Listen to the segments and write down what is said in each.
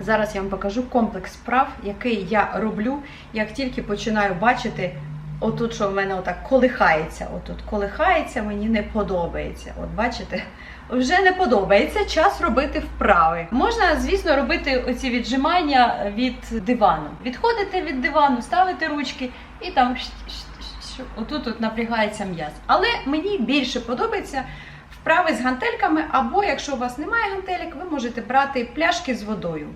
Зараз я вам покажу комплекс справ, який я роблю, як тільки починаю бачити, отут, що в мене отак колихається, отут колихається, мені не подобається. От бачите, вже не подобається час робити вправи. Можна, звісно, робити оці віджимання від дивану. Відходите від дивану, ставите ручки і там отут от напрягається м'яз. Але мені більше подобається вправи з гантельками, або якщо у вас немає гантелек, ви можете брати пляшки з водою.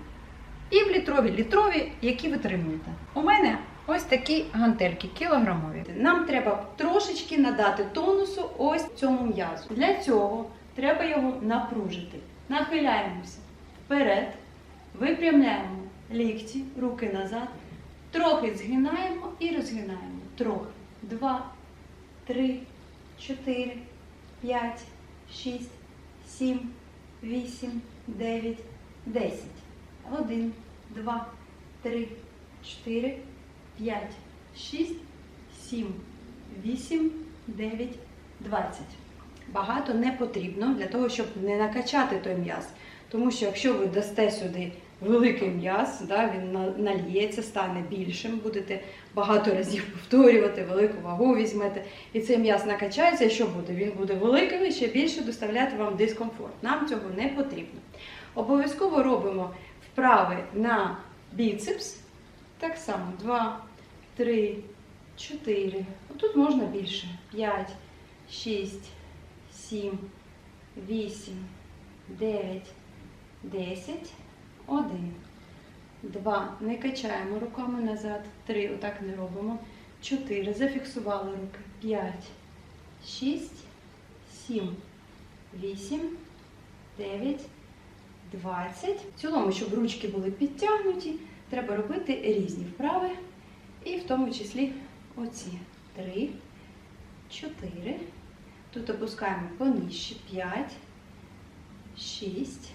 І в літрові, літрові, які ви тримуєте. У мене ось такі гантельки кілограмові. Нам треба трошечки надати тонусу ось цьому м'язу. Для цього треба його напружити. Нахиляємося вперед, випрямляємо лікті, руки назад, трохи згинаємо і розгинаємо. Трохи. Два, три, чотири, п'ять, шість, сім, вісім, дев'ять, десять. Один, два, три, чотири, п'ять, шість, сім, вісім, дев'ять, двадцять. Багато не потрібно для того, щоб не накачати той м'яз. Тому що якщо ви дасте сюди великий м'яз, да, він на- нальється, стане більшим, будете багато разів повторювати, велику вагу візьмете, і цей м'яз накачається, і що буде? Він буде великим і ще більше доставляти вам дискомфорт. Нам цього не потрібно. Обов'язково робимо вправи на біцепс. Так само 2, 3, 4. Тут можна більше. 5, 6, 7, 8, 9, 10, 1. 2. Не качаємо руками назад. 3. Отак не робимо. 4. Зафіксували руки. 5, 6, 7, 8, 9, 20. В цілому, щоб ручки були підтягнуті, треба робити різні вправи. І в тому числі оці 3, 4. Тут опускаємо понижче 5, 6,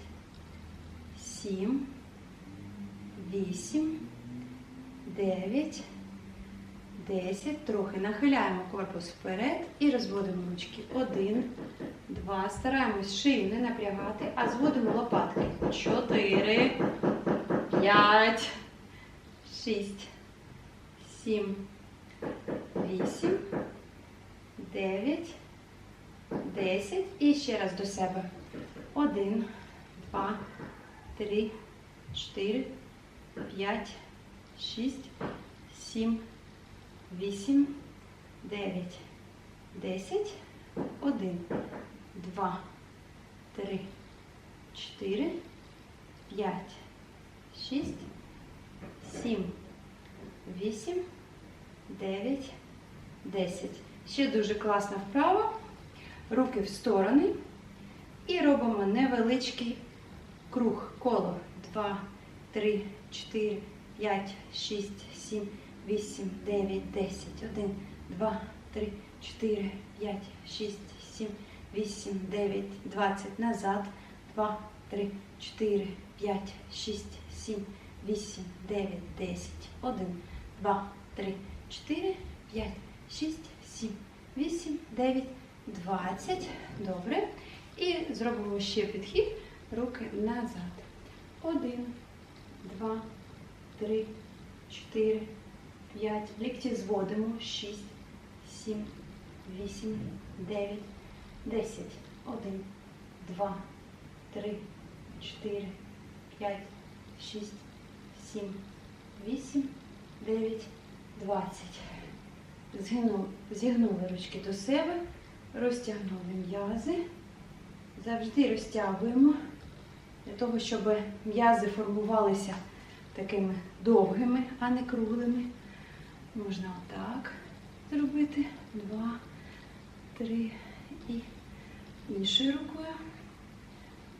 7, 8, 9, 10. Трохи нахиляємо корпус вперед і розводимо ручки. 1, 2. Стараємось шию не напрягати, а зводимо лопатки. 4, 5, 6, 7, 8, 9, 10. І ще раз до себе. 1, 2, 3, 4, 5, 6, 7, 8, 9, 10, 1, 2, 3, 4, 5, 6, 7, 8, 9, 10. Ще дуже класна вправа. Руки в сторони. І робимо невеличкий круг, коло. 2, 3, 4, 5, 6, 7, 8, 9, 10. 1, 2, 3, 4, 5, 6, 7, 8, 9, 20. Назад. 2, 3, 4, 5, 6, 7, 8, 9, 10. 1, 2, 3, 4, 5, 6, 7, 8, 9, 20. Добре. І зробимо ще підхід. Руки назад. 1, 2, 3, 4, 5. Лікті зводимо. 6, 7, 8, 9, 10. 1, 2, 3, 4, 5, 6, 7, 8, 9, 20. Згину- Зігнули ручки до себе, розтягнули м'язи. Завжди розтягуємо для того, щоб м'язи формувалися такими довгими, а не круглими. Можна отак зробити. Два, три і іншою рукою.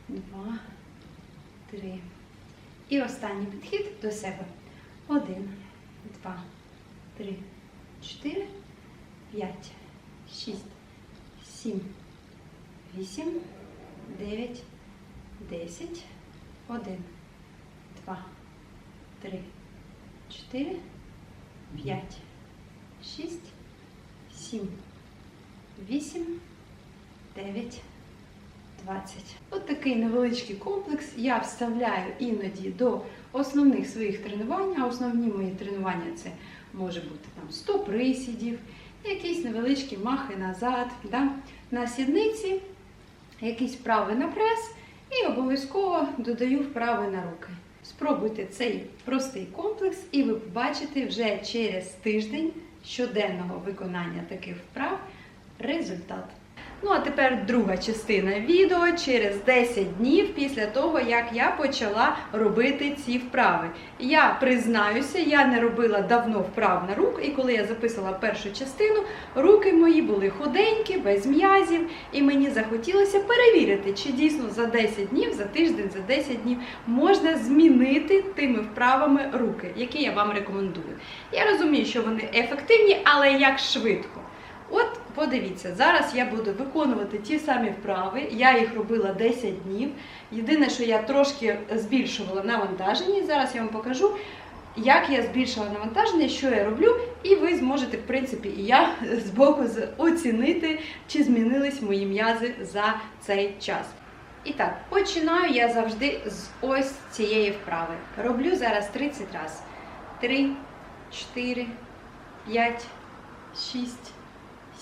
Два, три. І останній підхід до себе. Один, два, три, чотири, п'ять, шість, сім, вісім, дев'ять, десять, один, два, три, чотири, п'ять, шість, сім, вісім, дев'ять, 20. От такий невеличкий комплекс я вставляю іноді до основних своїх тренувань. А основні мої тренування це може бути там 100 присідів, якісь невеличкі махи назад, да? на сідниці, якісь вправи на прес і обов'язково додаю вправи на руки. Спробуйте цей простий комплекс, і ви побачите вже через тиждень щоденного виконання таких вправ результат. Ну, а тепер друга частина відео через 10 днів після того, як я почала робити ці вправи. Я признаюся, я не робила давно вправ на рук, і коли я записала першу частину, руки мої були худенькі, без м'язів, і мені захотілося перевірити, чи дійсно за 10 днів, за тиждень, за 10 днів можна змінити тими вправами руки, які я вам рекомендую. Я розумію, що вони ефективні, але як швидко. От подивіться, зараз я буду виконувати ті самі вправи. Я їх робила 10 днів. Єдине, що я трошки збільшувала навантаження. Зараз я вам покажу, як я збільшила навантаження, що я роблю, і ви зможете, в принципі, і я з- оцінити, чи змінились мої м'язи за цей час. І так, починаю я завжди з ось цієї вправи. Роблю зараз 30 разів. 3, 4, 5, 6,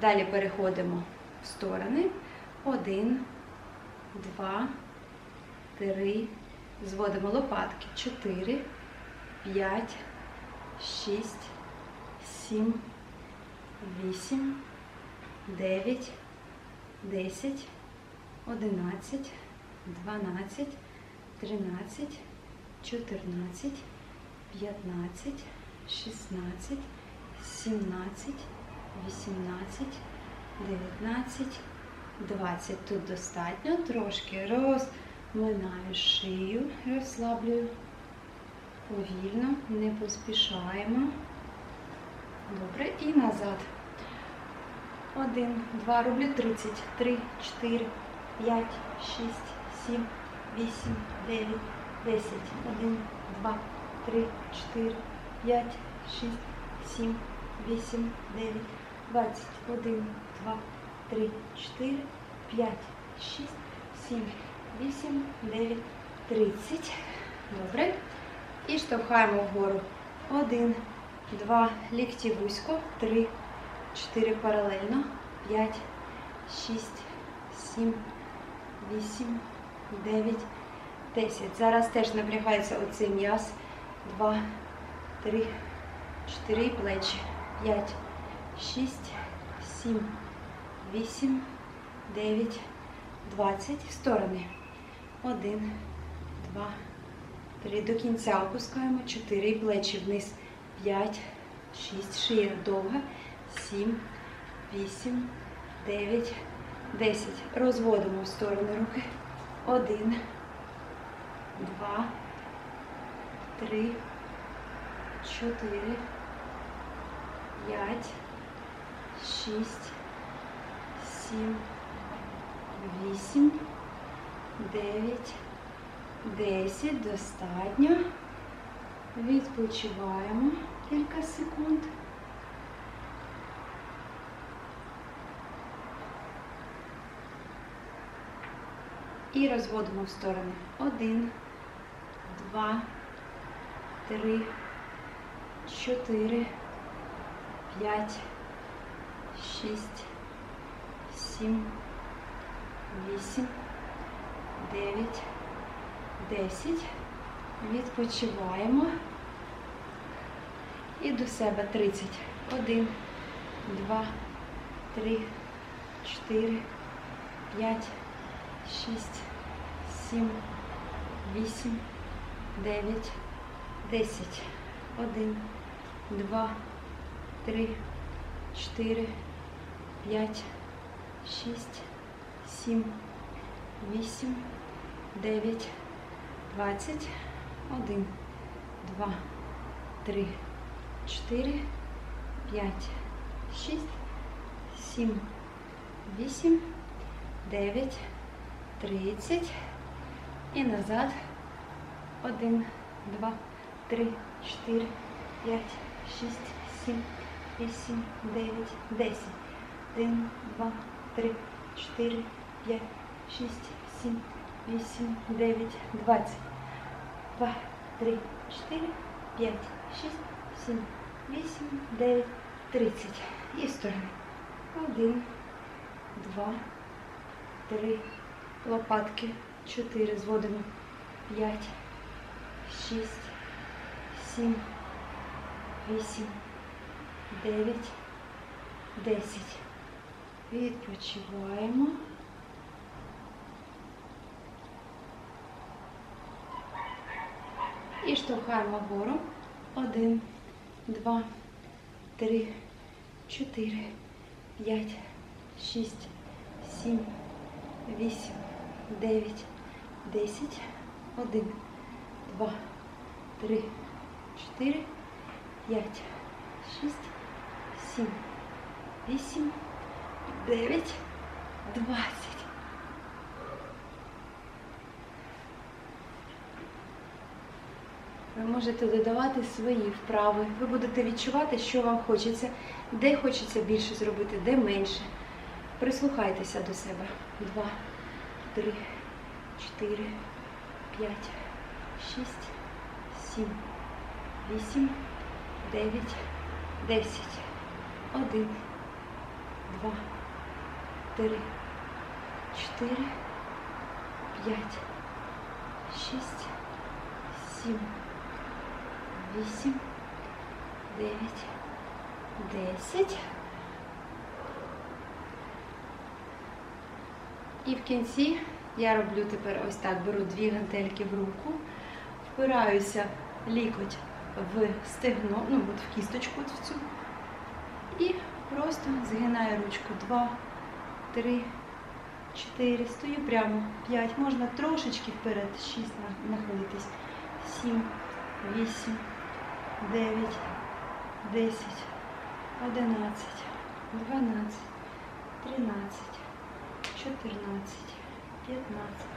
Далі переходимо в сторони. Один, два, три. Зводимо лопатки. Чотири, п'ять, шість, сім, вісім, дев'ять, десять, одинадцять, дванадцять, тринадцять, чотирнадцять, п'ятнадцять, шістнадцять, сімнадцять. 18, 19, 20. Тут достатньо. Трошки розминаю шию, розслаблюю. Повільно, не поспішаємо. Добре, і назад. Один, два, роблю 30, 3, 4, 5, 6, 7, 8, 9, 10, 1, 2, 3, 4, 5, 6, 7, 8, 9, 21, 2, 3, 4, 5, 6, 7, 8, 9, 30. Добре. І штовхаємо вгору. 1, 2, лікті вузько, 3, 4 паралельно, 5, 6, 7, 8, 9, 10. Зараз теж напрягається оцей м'яз. 2, 3, 4 плечі. 5, 6, 7, 8, 9, 20. В сторони. 1, 2, 3. До кінця опускаємо. 4 і плечі вниз. 5, 6. Шия довга. 7, 8, 9, 10. Розводимо в сторони руки. 1, 2, 3, 4, 5, 6, 7, 8, 9, 10. Достатньо. Відпочиваємо кілька секунд. І розводимо в сторони. Один, два, три, чотири, п'ять, шість, сім, вісім, дев'ять, десять. Відпочиваємо. І до себе 30. Один, два, три, чотири, п'ять, шість, сім, вісім, дев'ять, десять. Один, два, три, чотири, п'ять, шість, сім, вісім, дев'ять, двадцять, один, два, три, чотири, п'ять, шість, сім, вісім, дев'ять, тридцять. І назад. Один, два, три, чотири, п'ять, шість, сім, вісім, дев'ять, десять. Один, два, три, чотири, п'ять, шість, сім, вісім, дев'ять, двадцять. Два, три, чотири, п'ять, шість, сім, вісім, дев'ять, тридцять. І сторони. Один, два, три, лопатки, чотири, зводимо. П'ять, шість, сім, вісім, дев'ять, десять. Відпочиваємо. І штовхаємо вгору. Один, два, три, чотири, п'ять, шість, сім, вісім, дев'ять, десять. Один, два, три, чотири, п'ять, шість, сім, вісім, дев'ять, двадцять. Ви можете додавати свої вправи. Ви будете відчувати, що вам хочеться, де хочеться більше зробити, де менше. Прислухайтеся до себе. Два, три, чотири, п'ять, шість, сім, вісім, дев'ять, десять. Один, два, три, чотири, п'ять, шість, сім, вісім, дев'ять, десять. І в кінці я роблю тепер ось так, беру дві гантельки в руку, впираюся лікоть в стегно, ну от в кісточку в цю. І просто згинаю ручку. Два, три, чотири. Стою прямо. П'ять. Можна трошечки вперед. Шість на- нахилитись. Сім, вісім, дев'ять, десять, одинадцять, дванадцять, тринадцять, чотирнадцять, п'ятнадцять,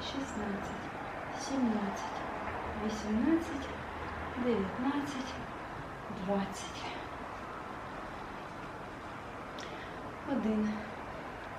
шістнадцять, сімнадцять, вісімнадцять, дев'ятнадцять, двадцять. Один,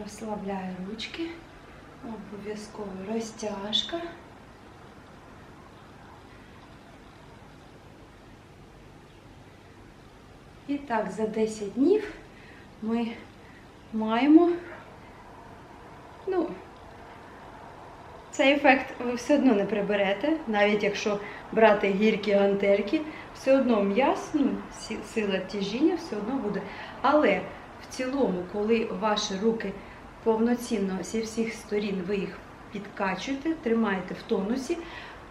Розслабляю ручки. Обов'язково розтяжка. І так, за 10 днів ми маємо, ну, цей ефект ви все одно не приберете, навіть якщо брати гіркі гантельки, все одно м'яз, ну, сила тяжіння все одно буде. Але цілому, коли ваші руки повноцінно зі всіх сторін ви їх підкачуєте, тримаєте в тонусі,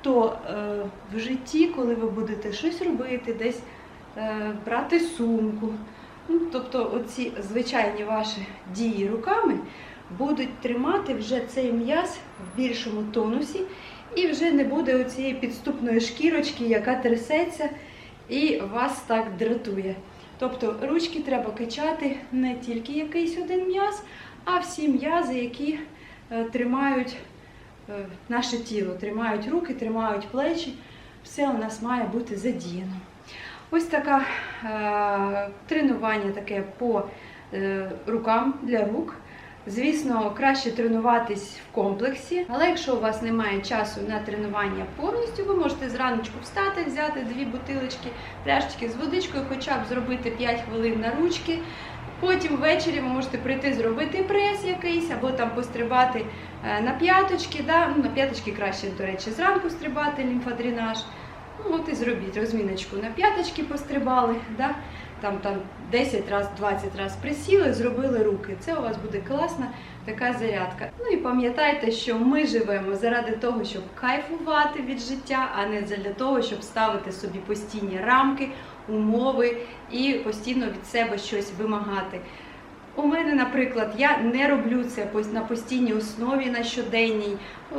то е, в житті, коли ви будете щось робити, десь е, брати сумку, ну, тобто оці звичайні ваші дії руками будуть тримати вже цей м'яз в більшому тонусі, і вже не буде оцієї підступної шкірочки, яка трясеться і вас так дратує. Тобто ручки треба качати не тільки якийсь один м'яз, а всі м'язи, які е, тримають е, наше тіло, тримають руки, тримають плечі. Все у нас має бути задіяно. Ось таке тренування таке по е, рукам для рук. Звісно, краще тренуватись в комплексі, але якщо у вас немає часу на тренування повністю, ви можете зраночку встати, взяти дві бутилочки, пляшечки з водичкою, хоча б зробити 5 хвилин на ручки, Потім ввечері ви можете прийти зробити прес якийсь, або там пострибати е, на п'яточки. Да? Ну, на п'яточки краще, до речі, зранку стрибати лімфодренаж. Ну, от і зробіть розміночку на п'яточки пострибали, да? Там, там 10 раз, 20 раз присіли, зробили руки. Це у вас буде класна така зарядка. Ну і пам'ятайте, що ми живемо заради того, щоб кайфувати від життя, а не для того, щоб ставити собі постійні рамки, умови і постійно від себе щось вимагати. У мене, наприклад, я не роблю це на постійній основі на щоденній.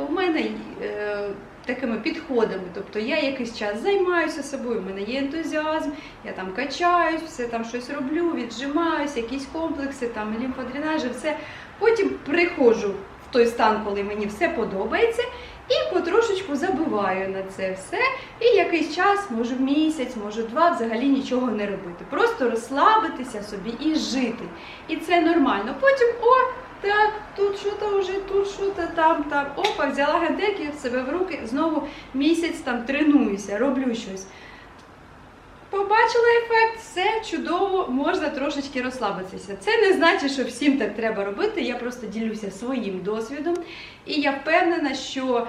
У мене е, такими підходами. Тобто я якийсь час займаюся собою, в мене є ентузіазм, я там качаюсь, все там щось роблю, віджимаюсь, якісь комплекси, там лімфодренажі, все. Потім приходжу в той стан, коли мені все подобається, і потрошечку забиваю на це все. І якийсь час, може місяць, може два, взагалі нічого не робити. Просто розслабитися собі і жити. І це нормально. Потім, о, так, тут що-то вже, тут що-то там, там. Опа, взяла гантельки в себе в руки, знову місяць там тренуюся, роблю щось. Побачила ефект, все чудово, можна трошечки розслабитися. Це не значить, що всім так треба робити. Я просто ділюся своїм досвідом. І я впевнена, що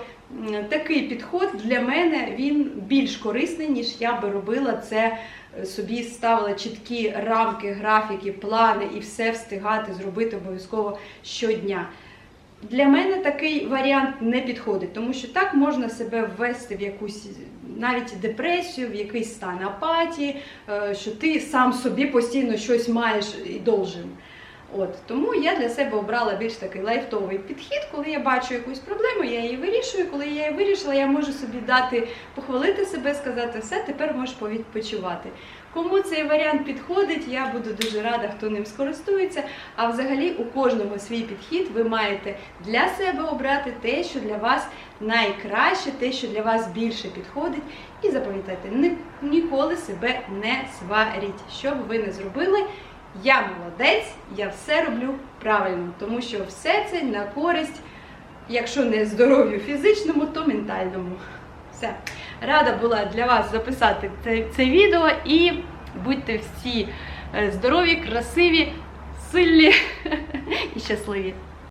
такий підход для мене він більш корисний, ніж я би робила це собі ставила чіткі рамки, графіки, плани і все встигати зробити обов'язково щодня. Для мене такий варіант не підходить, тому що так можна себе ввести в якусь навіть депресію, в якийсь стан апатії, е, що ти сам собі постійно щось маєш і должен. От тому я для себе обрала більш такий лайфтовий підхід, коли я бачу якусь проблему, я її вирішую. Коли я її вирішила, я можу собі дати похвалити себе, сказати, все, тепер можеш повідпочивати. Кому цей варіант підходить, я буду дуже рада, хто ним скористується. А взагалі у кожного свій підхід ви маєте для себе обрати те, що для вас найкраще, те, що для вас більше підходить. І запам'ятайте, ні- ніколи себе не сваріть. Що б ви не зробили, я молодець, я все роблю правильно, тому що все це на користь, якщо не здоров'ю фізичному, то ментальному. Все. Рада була для вас записати це, це відео і будьте всі е, здорові, красиві, сильні і щасливі.